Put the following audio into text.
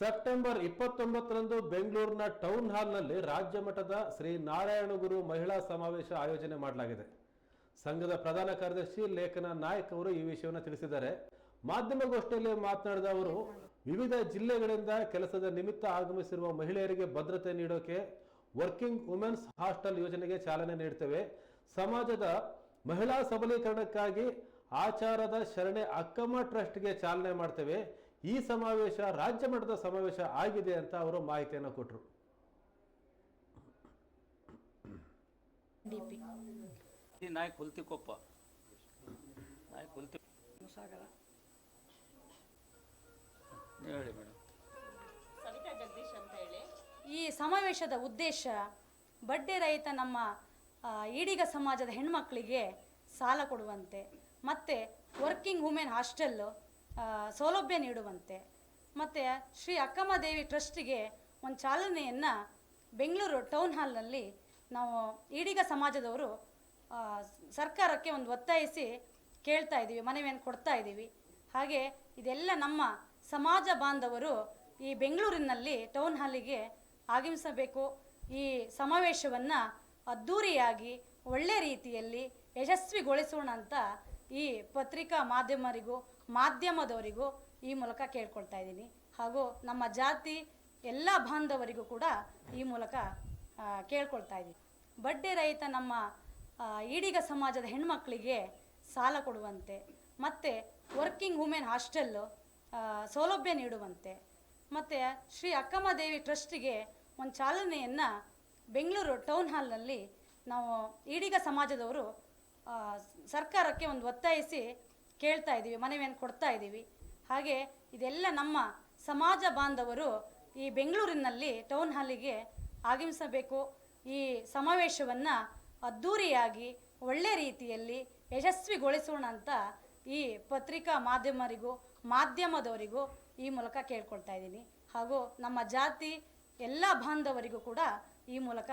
September ಇಪ್ಪತ್ತೊಂಬತ್ತರಂದು ಬೆಂಗಳೂರಿನ town ಹಾಲ್ನಲ್ಲಿ ರಾಜ್ಯ ಮಟ್ಟದ ಶ್ರೀ ನಾರಾಯಣಗುರು ಮಹಿಳಾ ಸಮಾವೇಶ ಆಯೋಜನೆ ಮಾಡಲಾಗಿದೆ. ಸಂಘದ ಪ್ರಧಾನ ಕಾರ್ಯದರ್ಶಿ ಲೇಖನ ನಾಯಕ್ ಅವರು ಈ ವಿಷಯವನ್ನು ತಿಳಿಸಿದ್ದಾರೆ. ಮಾಧ್ಯಮಗೋಷ್ಠಿಯಲ್ಲಿ ಮಾತನಾಡಿದ ಅವರು, ವಿವಿಧ ಜಿಲ್ಲೆಗಳಿಂದ ಕೆಲಸದ ನಿಮಿತ್ತ ಆಗಮಿಸಿರುವ ಮಹಿಳೆಯರಿಗೆ ಭದ್ರತೆ ನೀಡೋಕೆ ವರ್ಕಿಂಗ್ ವುಮೆನ್ಸ್ ಹಾಸ್ಟೆಲ್ ಯೋಜನೆಗೆ ಚಾಲನೆ ನೀಡ್ತೇವೆ ಸಮಾಜದ ಮಹಿಳಾ ಸಬಲೀಕರಣಕ್ಕಾಗಿ ಆಚಾರದ ಶರಣೆ ಅಕ್ಕಮ್ಮ ಟ್ರಸ್ಟ್ಗೆ ಚಾಲನೆ ಮಾಡ್ತೇವೆ. ಈ ಸಮಾವೇಶ ರಾಜ್ಯ ಮಟ್ಟದ ಸಮಾವೇಶ ಆಗಿದೆ ಅಂತ ಅವರು ಮಾಹಿತಿಯನ್ನು ಕೊಟ್ಟರು ಡಿ ಪಿ ಈ ನಾಯಕ್ ಹುಲ್ತಿಕೊಪ್ಪ ಸಾಗರ ನೀವು ಹೇಳಿ ಮೇಡಮ್. ಸವಿತಾ ಜಗದೀಶ್ ಅಂತ ಹೇಳಿ. ಈ ಸಮಾವೇಶದ ಉದ್ದೇಶ ಬಡ್ಡಿ ರಹಿತ ನಮ್ಮ ಈಡಿಗ ಸಮಾಜದ ಹೆಣ್ಮಕ್ಳಿಗೆ ಸಾಲ ಕೊಡುವಂತೆ ಮತ್ತೆ ವರ್ಕಿಂಗ್ ವುಮೆನ್ ಹಾಸ್ಟೆಲ್ಲು ಸೌಲಭ್ಯ ನೀಡುವಂತೆ. ಮತ್ತು ಶ್ರೀ ಅಕ್ಕಮ್ಮದೇವಿ ಟ್ರಸ್ಟಿಗೆ ಒಂದು ಚಾಲನೆಯನ್ನು ಬೆಂಗಳೂರು ಟೌನ್ ಹಾಲ್ನಲ್ಲಿ ನಾವು ಈಡಿಗ ಸಮಾಜದವರು ಸರ್ಕಾರಕ್ಕೆ ಒಂದು ಒತ್ತಾಯಿಸಿ ಕೇಳ್ತಾ ಇದ್ದೀವಿ ಮನವಿಯನ್ನು ಕೊಡ್ತಾ ಇದ್ದೀವಿ ಹಾಗೆ ಇದೆಲ್ಲ ನಮ್ಮ ಸಮಾಜ ಬಾಂಧವರು ಈ ಬೆಂಗಳೂರಿನಲ್ಲಿ ಟೌನ್ ಹಾಲಿಗೆ ಆಗಮಿಸಬೇಕು. ಈ ಸಮಾವೇಶವನ್ನು ಅದ್ಧೂರಿಯಾಗಿ ಒಳ್ಳೆ ರೀತಿಯಲ್ಲಿ ಯಶಸ್ವಿಗೊಳಿಸೋಣ ಅಂತ ಈ ಪತ್ರಿಕಾ ಮಾಧ್ಯಮರಿಗೂ, ಮಾಧ್ಯಮದವರಿಗೂ ಈ ಮೂಲಕ ಕೇಳ್ಕೊಳ್ತಾ ಇದ್ದೀನಿ. ಹಾಗೂ ನಮ್ಮ ಜಾತಿ, ಎಲ್ಲ ಬಾಂಧವರಿಗೂ ಕೂಡ ಈ ಮೂಲಕ ಕೇಳ್ಕೊಳ್ತಾ ಇದ್ದೀನಿ. ಬಡ್ಡಿ ರಹಿತ ನಮ್ಮ ಈಡಿಗ ಸಮಾಜದ ಹೆಣ್ಮಕ್ಳಿಗೆ ಸಾಲ ಕೊಡುವಂತೆ, ಮತ್ತು ವರ್ಕಿಂಗ್ ವುಮೆನ್ ಹಾಸ್ಟೆಲ್ಲು ಸೌಲಭ್ಯ ನೀಡುವಂತೆ, ಮತ್ತು ಶ್ರೀ ಅಕ್ಕಮ್ಮದೇವಿ ಟ್ರಸ್ಟಿಗೆ ಒಂದು ಚಾಲನೆಯನ್ನು ಬೆಂಗಳೂರು ಟೌನ್ ಹಾಲ್ನಲ್ಲಿ ನಾವು ಈಡಿಗ ಸಮಾಜದವರು ಸರ್ಕಾರಕ್ಕೆ ಒಂದು ಒತ್ತಾಯಿಸಿ ಕೇಳ್ತಾ ಇದ್ದೀವಿ, ಮನವಿಯನ್ನು ಕೊಡ್ತಾ ಇದ್ದೀವಿ. ಹಾಗೆ ಇದೆಲ್ಲ ನಮ್ಮ ಸಮಾಜ ಬಾಂಧವರು ಈ ಬೆಂಗಳೂರಿನಲ್ಲಿ ಟೌನ್ ಹಾಲಿಗೆ ಆಗಮಿಸಬೇಕು. ಈ ಸಮಾವೇಶವನ್ನು ಅದ್ಧೂರಿಯಾಗಿ ಒಳ್ಳೆ ರೀತಿಯಲ್ಲಿ ಯಶಸ್ವಿಗೊಳಿಸೋಣ ಅಂತ ಈ ಪತ್ರಿಕಾ ಮಾಧ್ಯಮರಿಗೂ, ಮಾಧ್ಯಮದವರಿಗೂ ಈ ಮೂಲಕ ಕೇಳ್ಕೊಳ್ತಾ ಇದ್ದೀನಿ. ಹಾಗೂ ನಮ್ಮ ಜಾತಿ, ಎಲ್ಲ ಬಾಂಧವರಿಗೂ ಕೂಡ ಈ ಮೂಲಕ